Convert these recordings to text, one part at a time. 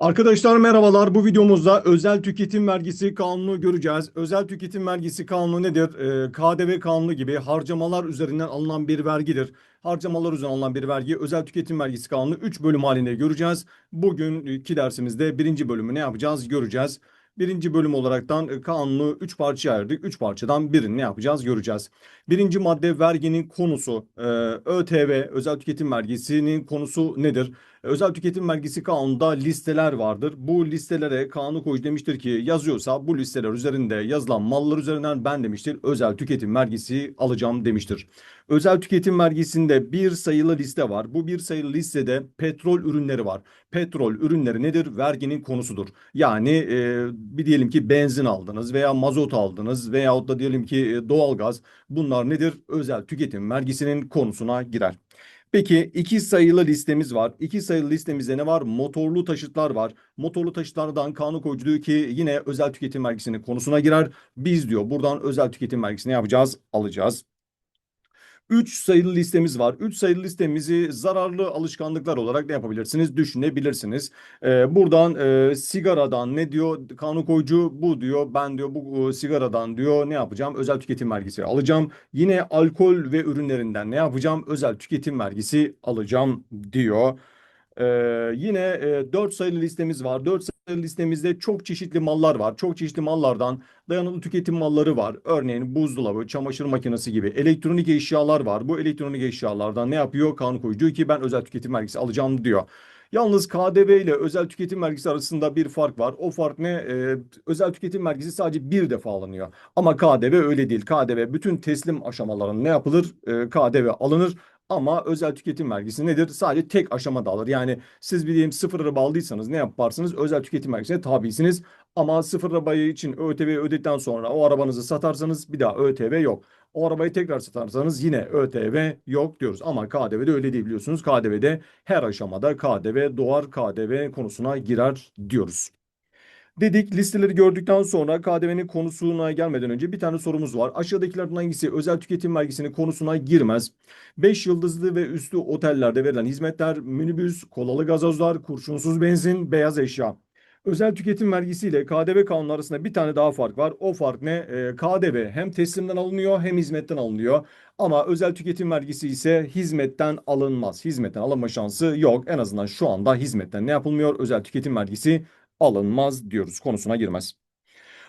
Arkadaşlar merhabalar. Bu videomuzda özel tüketim vergisi kanunu göreceğiz. Özel tüketim vergisi kanunu nedir? Ee, KDV kanunu gibi harcamalar üzerinden alınan bir vergidir. Harcamalar üzerinden alınan bir vergi özel tüketim vergisi kanunu 3 bölüm halinde göreceğiz. Bugünkü dersimizde birinci bölümü ne yapacağız göreceğiz. Birinci bölüm olaraktan e, kanunu 3 parçaya ayırdık. 3 parçadan birini ne yapacağız göreceğiz. Birinci madde verginin konusu. Ee, ÖTV özel tüketim vergisinin konusu nedir? Özel tüketim vergisi kanununda listeler vardır. Bu listelere kanun koyucu demiştir ki yazıyorsa bu listeler üzerinde yazılan mallar üzerinden ben demiştir özel tüketim vergisi alacağım demiştir. Özel tüketim vergisinde bir sayılı liste var. Bu bir sayılı listede petrol ürünleri var. Petrol ürünleri nedir? Verginin konusudur. Yani e, bir diyelim ki benzin aldınız veya mazot aldınız veyahut da diyelim ki e, doğalgaz. Bunlar nedir? Özel tüketim vergisinin konusuna girer. Peki iki sayılı listemiz var. İki sayılı listemizde ne var? Motorlu taşıtlar var. Motorlu taşıtlardan kanun koyucu diyor ki yine özel tüketim vergisinin konusuna girer. Biz diyor buradan özel tüketim vergisini yapacağız, alacağız. 3 sayılı listemiz var. 3 sayılı listemizi zararlı alışkanlıklar olarak ne yapabilirsiniz? Düşünebilirsiniz. Ee, buradan e, sigaradan ne diyor kanun koyucu bu diyor. Ben diyor bu e, sigaradan diyor ne yapacağım? Özel tüketim vergisi alacağım. Yine alkol ve ürünlerinden ne yapacağım? Özel tüketim vergisi alacağım diyor. Ee, yine e, 4 sayılı listemiz var. 4 sayılı listemizde çok çeşitli mallar var. Çok çeşitli mallardan dayanıklı tüketim malları var. Örneğin buzdolabı, çamaşır makinesi gibi elektronik eşyalar var. Bu elektronik eşyalardan ne yapıyor? Kanun koyucu diyor ki ben özel tüketim vergisi alacağım diyor. Yalnız KDV ile özel tüketim vergisi arasında bir fark var. O fark ne? Ee, özel tüketim vergisi sadece bir defa alınıyor. Ama KDV öyle değil. KDV bütün teslim aşamalarında ne yapılır? Ee, KDV alınır. Ama özel tüketim vergisi nedir? Sadece tek aşamada alır. Yani siz bir diyelim sıfır araba aldıysanız ne yaparsınız? Özel tüketim vergisine tabisiniz. Ama sıfır arabayı için ÖTV ödedikten sonra o arabanızı satarsanız bir daha ÖTV yok. O arabayı tekrar satarsanız yine ÖTV yok diyoruz. Ama KDV'de öyle değil biliyorsunuz. KDV'de her aşamada KDV doğar KDV konusuna girer diyoruz. Dedik listeleri gördükten sonra KDV'nin konusuna gelmeden önce bir tane sorumuz var. Aşağıdakilerden hangisi özel tüketim vergisinin konusuna girmez? 5 yıldızlı ve üstü otellerde verilen hizmetler, minibüs, kolalı gazozlar, kurşunsuz benzin, beyaz eşya. Özel tüketim vergisi ile KDV kanunu arasında bir tane daha fark var. O fark ne? Ee, KDV hem teslimden alınıyor hem hizmetten alınıyor. Ama özel tüketim vergisi ise hizmetten alınmaz. Hizmetten alınma şansı yok. En azından şu anda hizmetten ne yapılmıyor? Özel tüketim vergisi alınmaz diyoruz. Konusuna girmez.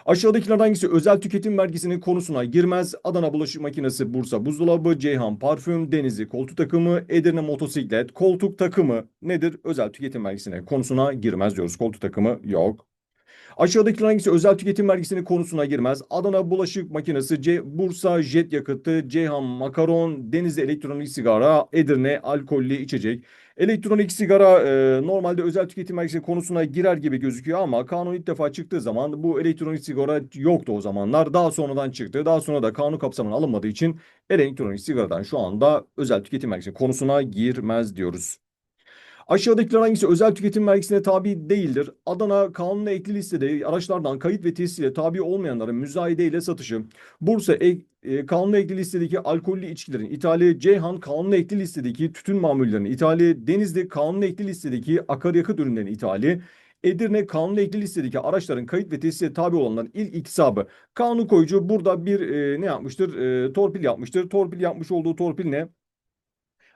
Aşağıdakilerden hangisi özel tüketim vergisinin konusuna girmez? Adana bulaşık makinesi, Bursa buzdolabı, Ceyhan parfüm, Denizli koltuk takımı, Edirne motosiklet, koltuk takımı nedir? Özel tüketim vergisine konusuna girmez diyoruz. Koltuk takımı yok. Aşağıdakilerden hangisi özel tüketim vergisinin konusuna girmez? Adana bulaşık makinesi, C Bursa jet yakıtı, Ceyhan makaron, Denizli elektronik sigara, Edirne alkollü içecek. Elektronik sigara e, normalde özel tüketim vergisi konusuna girer gibi gözüküyor ama kanun ilk defa çıktığı zaman bu elektronik sigara yoktu o zamanlar. Daha sonradan çıktı. Daha sonra da kanun kapsamına alınmadığı için elektronik sigaradan şu anda özel tüketim vergisi konusuna girmez diyoruz. Aşağıdakiler hangisi özel tüketim vergisine tabi değildir? Adana kanuna ekli listede araçlardan kayıt ve tescile tabi olmayanların müzayede ile satışı. Bursa ek, e, kanuna ekli listedeki alkollü içkilerin ithali, Ceyhan kanuna ekli listedeki tütün mamullerinin ithali, Denizli kanuna ekli listedeki akaryakıt ürünlerinin ithali, Edirne kanuna ekli listedeki araçların kayıt ve tesise tabi olanların ilk iktisabı. Kanun koyucu burada bir e, ne yapmıştır? E, torpil yapmıştır. Torpil yapmış olduğu torpil ne?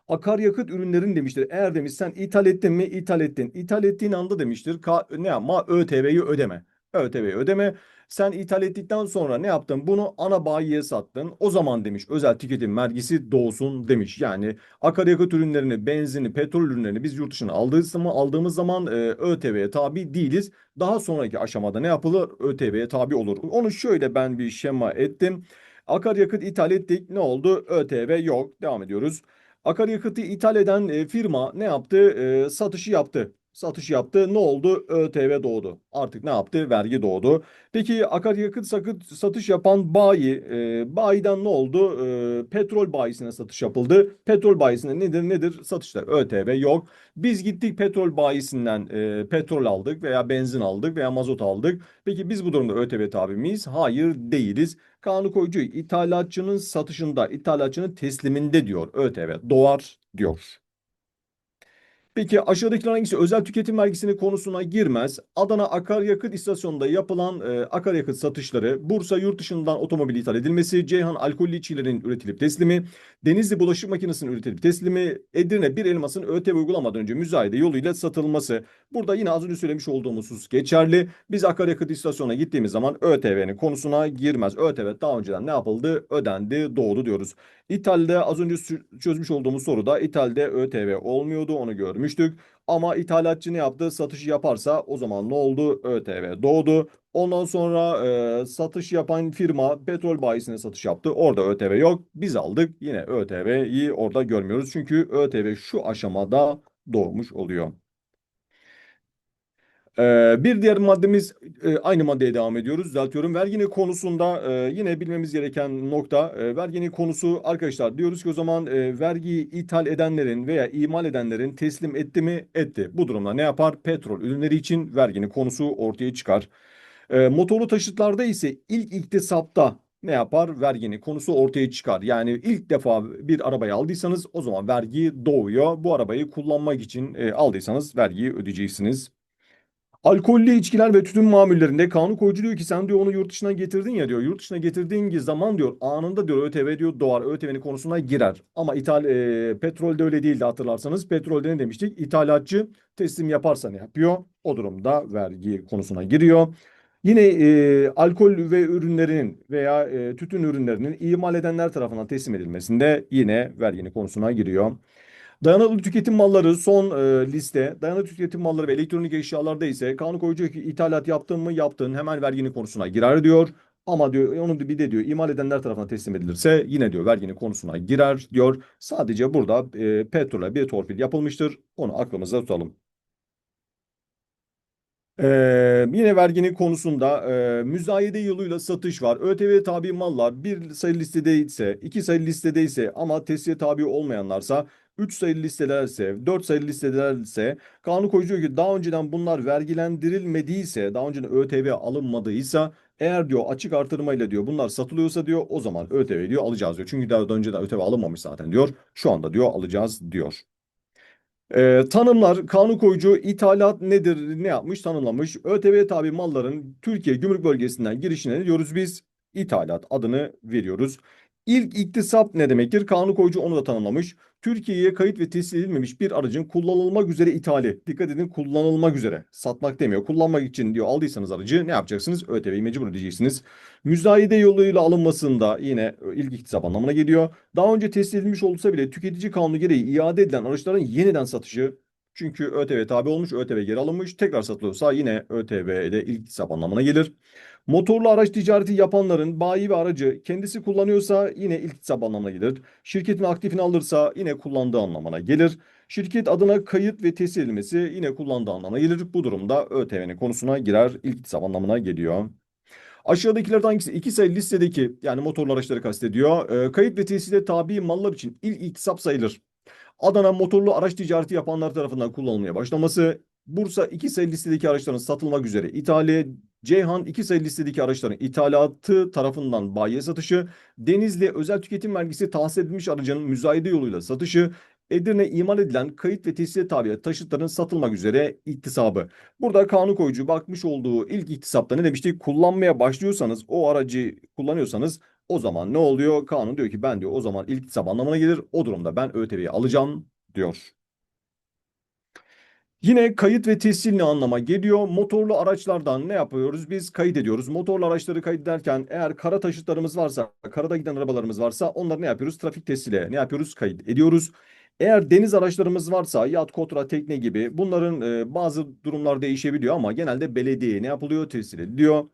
Akaryakıt ürünlerin demiştir. Eğer demiş sen ithal ettin mi? İthal ettin. İthal ettiğin anda demiştir. Ka ne yapma? ÖTV'yi ödeme. ÖTV'yi ödeme. Sen ithal ettikten sonra ne yaptın? Bunu ana bayiye sattın. O zaman demiş özel tüketim vergisi doğsun demiş. Yani akaryakıt ürünlerini, benzini, petrol ürünlerini biz yurt dışına aldığımız zaman, aldığımız zaman e, ÖTV'ye tabi değiliz. Daha sonraki aşamada ne yapılır? ÖTV'ye tabi olur. Onu şöyle ben bir şema ettim. Akaryakıt ithal ettik. Ne oldu? ÖTV yok. Devam ediyoruz. Akaryakıtı ithal eden e, firma ne yaptı? E, satışı yaptı. Satış yaptı. Ne oldu? ÖTV doğdu. Artık ne yaptı? Vergi doğdu. Peki akaryakıt sakıt satış yapan bayi, e, bayiden ne oldu? E, petrol bayisine satış yapıldı. Petrol bayisine nedir nedir? Satışlar ÖTV yok. Biz gittik petrol bayisinden e, petrol aldık veya benzin aldık veya mazot aldık. Peki biz bu durumda ÖTV tabi miyiz? Hayır değiliz. Kanun koyucu ithalatçının satışında, ithalatçının tesliminde diyor ÖTV doğar diyor. Peki aşağıdakiler hangisi özel tüketim vergisinin konusuna girmez? Adana akaryakıt istasyonunda yapılan e, akaryakıt satışları, Bursa yurt dışından otomobil ithal edilmesi, Ceyhan alkollü içkilerin üretilip teslimi, Denizli bulaşık makinesinin üretilip teslimi, Edirne bir elmasın ÖTV uygulamadan önce müzayede yoluyla satılması. Burada yine az önce söylemiş olduğumuz husus geçerli. Biz akaryakıt istasyonuna gittiğimiz zaman ÖTV'nin konusuna girmez. ÖTV daha önceden ne yapıldı? Ödendi, doğdu diyoruz. İthalde az önce çözmüş olduğumuz soruda ithalde ÖTV olmuyordu onu görmüştük. Ama ithalatçı ne yaptı? Satışı yaparsa o zaman ne oldu? ÖTV doğdu. Ondan sonra e, satış yapan firma petrol bayisine satış yaptı. Orada ÖTV yok. Biz aldık. Yine ÖTV'yi orada görmüyoruz. Çünkü ÖTV şu aşamada doğmuş oluyor. Ee, bir diğer maddemiz e, aynı maddeye devam ediyoruz. Düzeltiyorum. Verginin konusunda e, yine bilmemiz gereken nokta e, konusu arkadaşlar diyoruz ki o zaman e, vergiyi ithal edenlerin veya imal edenlerin teslim etti mi? Etti. Bu durumda ne yapar? Petrol ürünleri için verginin konusu ortaya çıkar. E, motorlu taşıtlarda ise ilk iktisapta ne yapar? Verginin konusu ortaya çıkar. Yani ilk defa bir arabayı aldıysanız o zaman vergi doğuyor. Bu arabayı kullanmak için e, aldıysanız vergiyi ödeyeceksiniz. Alkollü içkiler ve tütün mamullerinde kanun koyucu diyor ki sen diyor onu yurt dışından getirdin ya diyor. Yurt dışına getirdiğin zaman diyor anında diyor ÖTV diyor doğar. ÖTV'nin konusuna girer. Ama ithal e, petrolde öyle değildi hatırlarsanız. Petrolde ne demiştik? İthalatçı teslim yaparsa ne yapıyor? O durumda vergi konusuna giriyor. Yine e, alkol ve ürünlerinin veya e, tütün ürünlerinin imal edenler tarafından teslim edilmesinde yine verginin konusuna giriyor. Dayanıklı tüketim malları son e, liste. Dayanıklı tüketim malları ve elektronik eşyalarda ise kanun koyucu ki ithalat yaptın mı yaptın hemen verginin konusuna girer diyor. Ama diyor onu bir de diyor imal edenler tarafından teslim edilirse yine diyor verginin konusuna girer diyor. Sadece burada e, petrole bir torpil yapılmıştır. Onu aklımızda tutalım. Ee, yine verginin konusunda e, müzayede yoluyla satış var. ÖTV tabi mallar bir sayılı listede ise, iki sayılı listede ise ama tesliye tabi olmayanlarsa, üç sayılı listelerse, dört sayılı listelerse kanun koyucu diyor ki daha önceden bunlar vergilendirilmediyse, daha önceden ÖTV alınmadıysa eğer diyor açık artırmayla diyor bunlar satılıyorsa diyor o zaman ÖTV diyor alacağız diyor. Çünkü daha önceden ÖTV alınmamış zaten diyor. Şu anda diyor alacağız diyor. Ee, tanımlar kanun koyucu ithalat nedir ne yapmış tanımlamış. ÖTV tabi malların Türkiye gümrük bölgesinden girişine ne diyoruz biz? İthalat adını veriyoruz. İlk iktisap ne demektir? Kanun koyucu onu da tanımlamış. Türkiye'ye kayıt ve tescil edilmemiş bir aracın kullanılmak üzere ithali. Dikkat edin kullanılmak üzere. Satmak demiyor. Kullanmak için diyor aldıysanız aracı ne yapacaksınız? ÖTV'yi mecbur ödeyeceksiniz. Müzayede yoluyla alınmasında yine ilk iktisap anlamına geliyor. Daha önce tescil edilmiş olsa bile tüketici kanunu gereği iade edilen araçların yeniden satışı çünkü ÖTV tabi olmuş, ÖTV geri alınmış, tekrar satılıyorsa yine ÖTV'de ilk hesap anlamına gelir. Motorlu araç ticareti yapanların bayi ve aracı kendisi kullanıyorsa yine ilk hesap anlamına gelir. Şirketin aktifini alırsa yine kullandığı anlamına gelir. Şirket adına kayıt ve tescil edilmesi yine kullandığı anlamına gelir. Bu durumda ÖTV'nin konusuna girer, ilk hesap anlamına geliyor. Aşağıdakilerden hangisi iki sayılı listedeki yani motorlu araçları kastediyor. E, kayıt ve tescile tabi mallar için ilk iktisap sayılır. Adana motorlu araç ticareti yapanlar tarafından kullanılmaya başlaması, Bursa iki sayılı listedeki araçların satılmak üzere ithali, Ceyhan iki sayılı listedeki araçların ithalatı tarafından bayiye satışı, Denizli özel tüketim vergisi tahsis edilmiş aracının müzayede yoluyla satışı, Edirne imal edilen kayıt ve tescile tabi taşıtların satılmak üzere iktisabı. Burada kanun koyucu bakmış olduğu ilk iktisapta ne demiştik? Kullanmaya başlıyorsanız o aracı kullanıyorsanız o zaman ne oluyor? Kanun diyor ki ben diyor o zaman ilk hesap anlamına gelir. O durumda ben ÖTV'yi alacağım diyor. Yine kayıt ve tescil ne anlama geliyor? Motorlu araçlardan ne yapıyoruz? Biz kayıt ediyoruz. Motorlu araçları kaydederken eğer kara taşıtlarımız varsa, karada giden arabalarımız varsa onları ne yapıyoruz? Trafik tescile ne yapıyoruz? Kayıt ediyoruz. Eğer deniz araçlarımız varsa yat, kotra, tekne gibi bunların e, bazı durumlar değişebiliyor ama genelde belediyeye ne yapılıyor? Tescil ediliyor.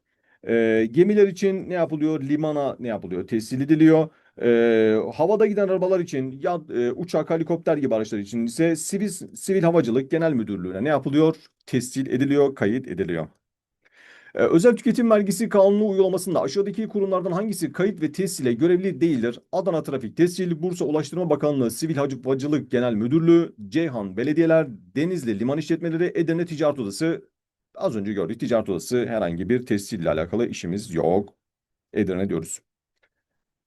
E, gemiler için ne yapılıyor? Limana ne yapılıyor? Tescil ediliyor. E, havada giden arabalar için ya e, uçak, helikopter gibi araçlar için ise Sivil, Sivil Havacılık Genel Müdürlüğü'ne ne yapılıyor? Tescil ediliyor, kayıt ediliyor. E, özel tüketim vergisi kanunu uygulamasında aşağıdaki kurumlardan hangisi kayıt ve tescile görevli değildir? Adana Trafik Tescil, Bursa Ulaştırma Bakanlığı Sivil Havacılık Genel Müdürlüğü, Ceyhan Belediyeler, Denizli Liman İşletmeleri, Edirne Ticaret Odası. Az önce gördük ticaret odası herhangi bir tescille alakalı işimiz yok. Edirne diyoruz.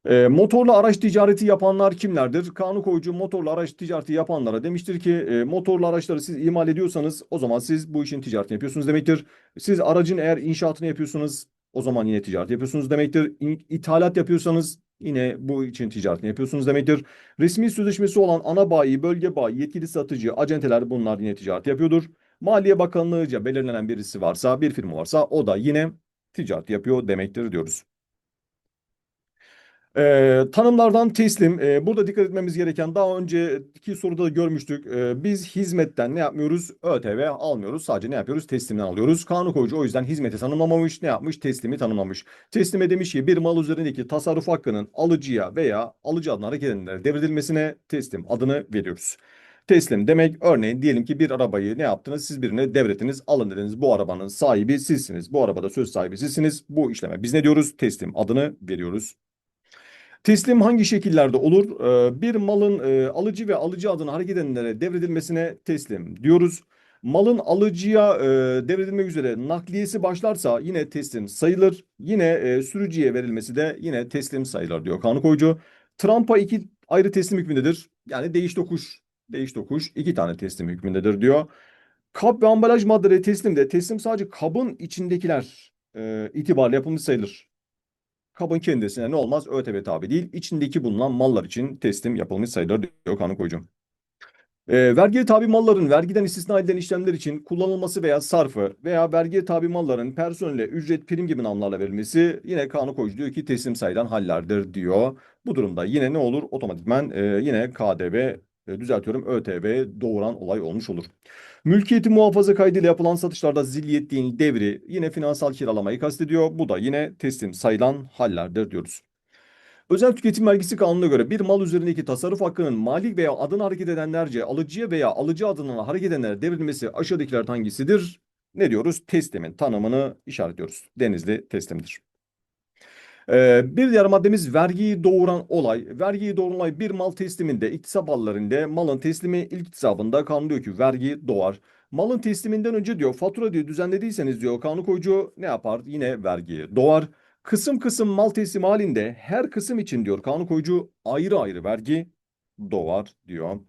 E, motorlu araç ticareti yapanlar kimlerdir? Kanun koyucu motorlu araç ticareti yapanlara demiştir ki e, motorlu araçları siz imal ediyorsanız o zaman siz bu işin ticaretini yapıyorsunuz demektir. Siz aracın eğer inşaatını yapıyorsunuz o zaman yine ticaret yapıyorsunuz demektir. İthalat yapıyorsanız yine bu için ticaretini yapıyorsunuz demektir. Resmi sözleşmesi olan ana bayi, bölge bayi, yetkili satıcı, acenteler bunlar yine ticaret yapıyordur. Maliye Bakanlığı'ca belirlenen birisi varsa, bir firma varsa o da yine ticaret yapıyor demektir diyoruz. Ee, tanımlardan teslim. Ee, burada dikkat etmemiz gereken daha önceki soruda da görmüştük. Ee, biz hizmetten ne yapmıyoruz? ÖTV almıyoruz. Sadece ne yapıyoruz? Teslimden alıyoruz. Kanun koyucu o yüzden hizmeti tanımlamamış. Ne yapmış? Teslimi tanımlamış. Teslime demiş ki bir mal üzerindeki tasarruf hakkının alıcıya veya alıcı adına hareket edenlere devredilmesine teslim adını veriyoruz. Teslim demek örneğin diyelim ki bir arabayı ne yaptınız? Siz birine devrettiniz. Alın dediniz. Bu arabanın sahibi sizsiniz. Bu arabada söz sahibi sizsiniz. Bu işleme biz ne diyoruz? Teslim adını veriyoruz. Teslim hangi şekillerde olur? Ee, Bir malın e, alıcı ve alıcı adına hareket edenlere devredilmesine teslim diyoruz. Malın alıcıya e, devredilmek üzere nakliyesi başlarsa yine teslim sayılır. Yine e, sürücüye verilmesi de yine teslim sayılır diyor kanun koyucu. Trump'a iki ayrı teslim hükmündedir. Yani değiş tokuş, değiş tokuş iki tane teslim hükmündedir diyor. Kap ve ambalaj maddeleri teslimde teslim sadece kabın içindekiler e, itibariyle yapılmış sayılır. Kabın kendisine ne olmaz? ÖTV tabi değil. İçindeki bulunan mallar için teslim yapılmış sayılır diyor kanun koyucu. E, vergiye tabi malların vergiden istisna edilen işlemler için kullanılması veya sarfı veya vergiye tabi malların personele ücret prim gibi namlarla verilmesi yine kanun koyucu diyor ki teslim sayılan hallerdir diyor. Bu durumda yine ne olur? Otomatikman e, yine KDV e, düzeltiyorum ÖTV doğuran olay olmuş olur. Mülkiyeti muhafaza kaydıyla yapılan satışlarda zilyetliğin devri yine finansal kiralamayı kastediyor. Bu da yine teslim sayılan hallerdir diyoruz. Özel tüketim vergisi kanununa göre bir mal üzerindeki tasarruf hakkının malik veya adına hareket edenlerce alıcıya veya alıcı adına hareket edenlere devrilmesi aşağıdakilerden hangisidir? Ne diyoruz? Teslimin tanımını işaretliyoruz. Denizli teslimdir. Ee, bir diğer maddemiz vergiyi doğuran olay. Vergiyi doğuran olay bir mal tesliminde iktisap hallerinde malın teslimi ilk iktisabında kanun diyor ki vergi doğar. Malın tesliminden önce diyor fatura diyor düzenlediyseniz diyor kanun koyucu ne yapar? Yine vergi doğar. Kısım kısım mal teslim halinde her kısım için diyor kanun koyucu ayrı ayrı vergi doğar diyor.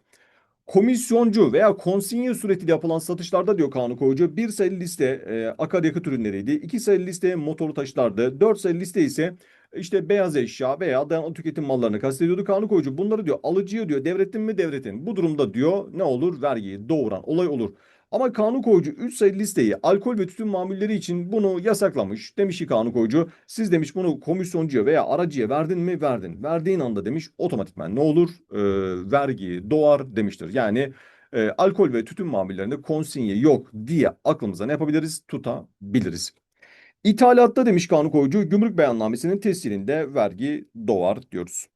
Komisyoncu veya konsinye suretiyle yapılan satışlarda diyor kanun koyucu bir sayılı liste e, akaryakıt ürünleriydi. iki sayılı liste motorlu taşıtlardı. Dört sayılı liste ise işte beyaz eşya veya dayanıklı tüketim mallarını kastediyordu kanun koyucu. Bunları diyor alıcıya diyor devrettin mi devretin. Bu durumda diyor ne olur vergiyi doğuran olay olur. Ama kanun koyucu 3 sayılı listeyi alkol ve tütün mamulleri için bunu yasaklamış. Demiş ki kanun koyucu siz demiş bunu komisyoncuya veya aracıya verdin mi verdin. Verdiğin anda demiş otomatikman ne olur Ee, vergi doğar demiştir. Yani e, alkol ve tütün mamullerinde konsinye yok diye aklımıza ne yapabiliriz tutabiliriz. İthalatta demiş kanun koyucu gümrük beyannamesinin tescilinde vergi doğar diyoruz.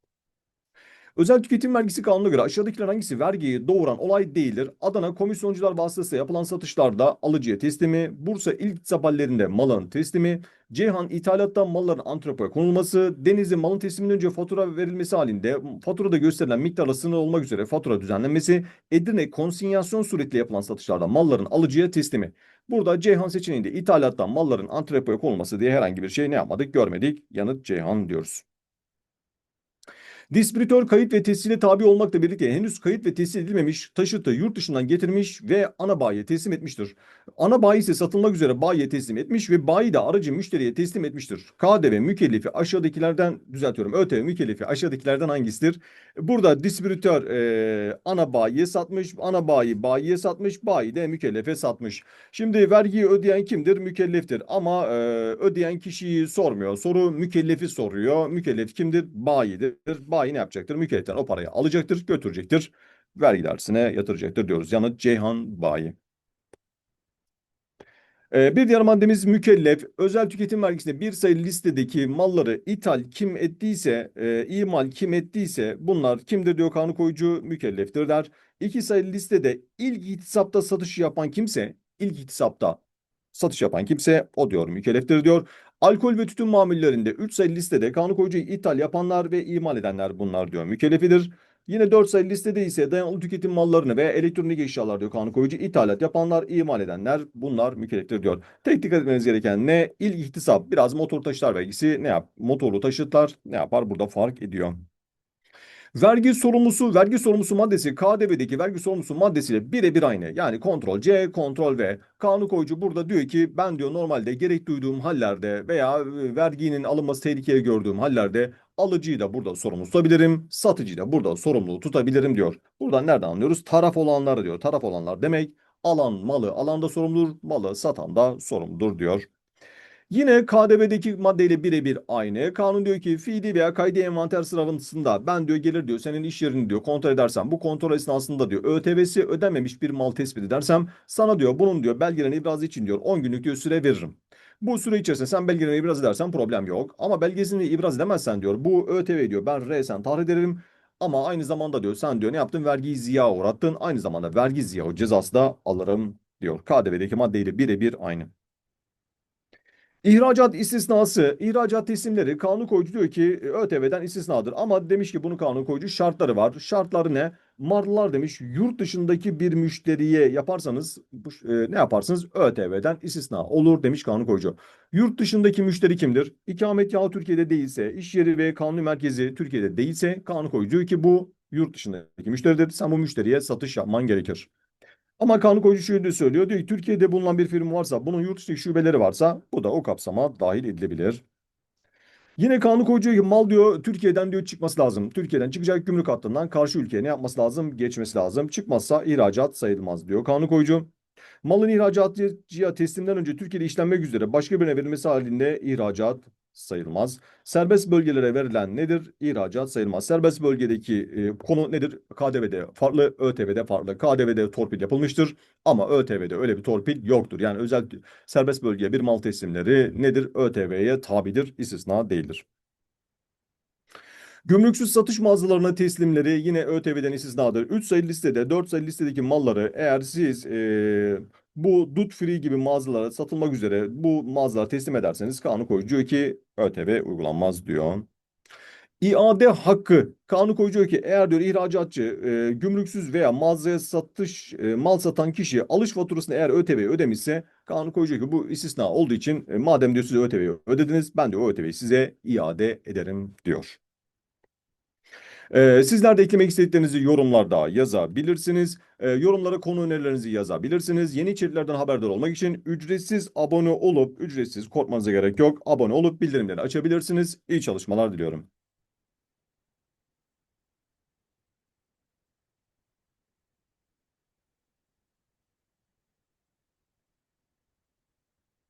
Özel tüketim vergisi kanununa göre aşağıdakiler hangisi vergiyi doğuran olay değildir? Adana komisyoncular vasıtasıyla yapılan satışlarda alıcıya teslimi, Bursa ilk iktisap hallerinde malın teslimi, Ceyhan ithalattan malların antrepoya konulması, Denizli malın tesliminden önce fatura verilmesi halinde faturada gösterilen miktarla sınırlı olmak üzere fatura düzenlenmesi, Edirne konsinyasyon suretiyle yapılan satışlarda malların alıcıya teslimi. Burada Ceyhan seçeneğinde ithalattan malların antrepoya konulması diye herhangi bir şey ne yapmadık görmedik. Yanıt Ceyhan diyoruz. Distribütör kayıt ve tescile tabi olmakla birlikte henüz kayıt ve tescil edilmemiş taşıtı yurt dışından getirmiş ve ana bayiye teslim etmiştir. Ana bayi ise satılmak üzere bayiye teslim etmiş ve bayi de aracı müşteriye teslim etmiştir. KDV mükellefi aşağıdakilerden düzeltiyorum. ÖTV mükellefi aşağıdakilerden hangisidir? Burada distribütör e, ana bayiye satmış, ana bayi bayiye satmış, bayi de mükellefe satmış. Şimdi vergiyi ödeyen kimdir? Mükelleftir. Ama e, ödeyen kişiyi sormuyor. Soru mükellefi soruyor. Mükellef kimdir? Bayidir. Bayi ne yapacaktır? Mükelleften o parayı alacaktır, götürecektir. Vergi dairesine yatıracaktır diyoruz. Yanıt Ceyhan Bayi. Ee, bir diğer maddemiz mükellef. Özel tüketim vergisinde bir sayılı listedeki malları ithal kim ettiyse, e, imal kim ettiyse bunlar kimdir diyor kanun koyucu mükelleftir der. İki sayılı listede ilk ihtisapta satış yapan kimse, ilk ihtisapta satış yapan kimse o diyor mükelleftir diyor. Alkol ve tütün mamullerinde 3 sayılı listede kanun koyucu ithal yapanlar ve imal edenler bunlar diyor mükellefidir. Yine 4 sayılı listede ise dayanıklı tüketim mallarını veya elektronik eşyalar diyor kanun koyucu. ithalat yapanlar, imal edenler bunlar mükelleftir diyor. Tek dikkat etmeniz gereken ne? İlk ihtisap biraz motor taşıtlar vergisi ne yap? Motorlu taşıtlar ne yapar? Burada fark ediyor. Vergi sorumlusu, vergi sorumlusu maddesi KDV'deki vergi sorumlusu maddesiyle birebir aynı. Yani kontrol C, kontrol V. Kanun koyucu burada diyor ki ben diyor normalde gerek duyduğum hallerde veya e, verginin alınması tehlikeli gördüğüm hallerde alıcıyı da burada sorumlu tutabilirim, satıcıyı da burada sorumlu tutabilirim diyor. Buradan nereden anlıyoruz? Taraf olanlar diyor. Taraf olanlar demek alan malı alanda sorumludur, malı satan da sorumludur diyor. Yine KDV'deki maddeyle birebir aynı. Kanun diyor ki fiili veya kaydi envanter sırasında ben diyor gelir diyor senin iş yerini diyor kontrol edersem bu kontrol esnasında diyor ÖTV'si ödenmemiş bir mal tespit edersem sana diyor bunun diyor belgelerini ibraz için diyor 10 günlük diyor süre veririm. Bu süre içerisinde sen belgelerini ibraz edersen problem yok. Ama belgesini ibraz edemezsen diyor bu ÖTV diyor ben resen tahrir ederim. Ama aynı zamanda diyor sen diyor ne yaptın vergiyi ziya uğrattın. Aynı zamanda vergi ziya cezası da alırım diyor. KDV'deki maddeyle birebir aynı. İhracat istisnası, ihracat teslimleri kanun koyucu diyor ki e, ÖTV'den istisnadır. Ama demiş ki bunun kanun koyucu şartları var. Şartları ne? Marlılar demiş yurt dışındaki bir müşteriye yaparsanız e, ne yaparsınız? ÖTV'den istisna olur demiş kanun koyucu. Yurt dışındaki müşteri kimdir? İkametgahı Türkiye'de değilse, iş yeri ve kanun merkezi Türkiye'de değilse kanun koyucu diyor ki bu yurt dışındaki müşteridir. Sen bu müşteriye satış yapman gerekir. Ama kanun koyucu şöyle söylüyor. Diyor ki Türkiye'de bulunan bir firma varsa bunun yurt dışı şubeleri varsa bu da o kapsama dahil edilebilir. Yine kanun koyucu mal diyor Türkiye'den diyor çıkması lazım. Türkiye'den çıkacak gümrük hattından karşı ülkeye ne yapması lazım? Geçmesi lazım. Çıkmazsa ihracat sayılmaz diyor kanun koyucu. Malın ihracatçıya teslimden önce Türkiye'de işlenmek üzere başka birine verilmesi halinde ihracat sayılmaz. Serbest bölgelere verilen nedir? İhracat sayılmaz. Serbest bölgedeki e, konu nedir? KDV'de farklı, ÖTV'de farklı. KDV'de torpil yapılmıştır ama ÖTV'de öyle bir torpil yoktur. Yani özel serbest bölgeye bir mal teslimleri nedir? ÖTV'ye tabidir, istisna değildir. Gümrüksüz satış mağazalarına teslimleri yine ÖTV'den istisnadır. 3 sayılı listede 4 sayılı listedeki malları eğer siz e, bu dut free gibi mağazalara satılmak üzere bu mağazalara teslim ederseniz kanun koyucu diyor ki ÖTV uygulanmaz diyor. İade hakkı kanun koyucu diyor ki eğer diyor ihracatçı e, gümrüksüz veya mağazaya satış e, mal satan kişi alış faturasını eğer ÖTV ödemişse kanun koyucu diyor ki bu istisna olduğu için e, madem diyor size ÖTV'yi ödediniz ben de o ÖTV'yi size iade ederim diyor. Ee, sizler de eklemek istediklerinizi yorumlarda yazabilirsiniz. Ee, yorumlara konu önerilerinizi yazabilirsiniz. Yeni içeriklerden haberdar olmak için ücretsiz abone olup, ücretsiz korkmanıza gerek yok. Abone olup bildirimleri açabilirsiniz. İyi çalışmalar diliyorum.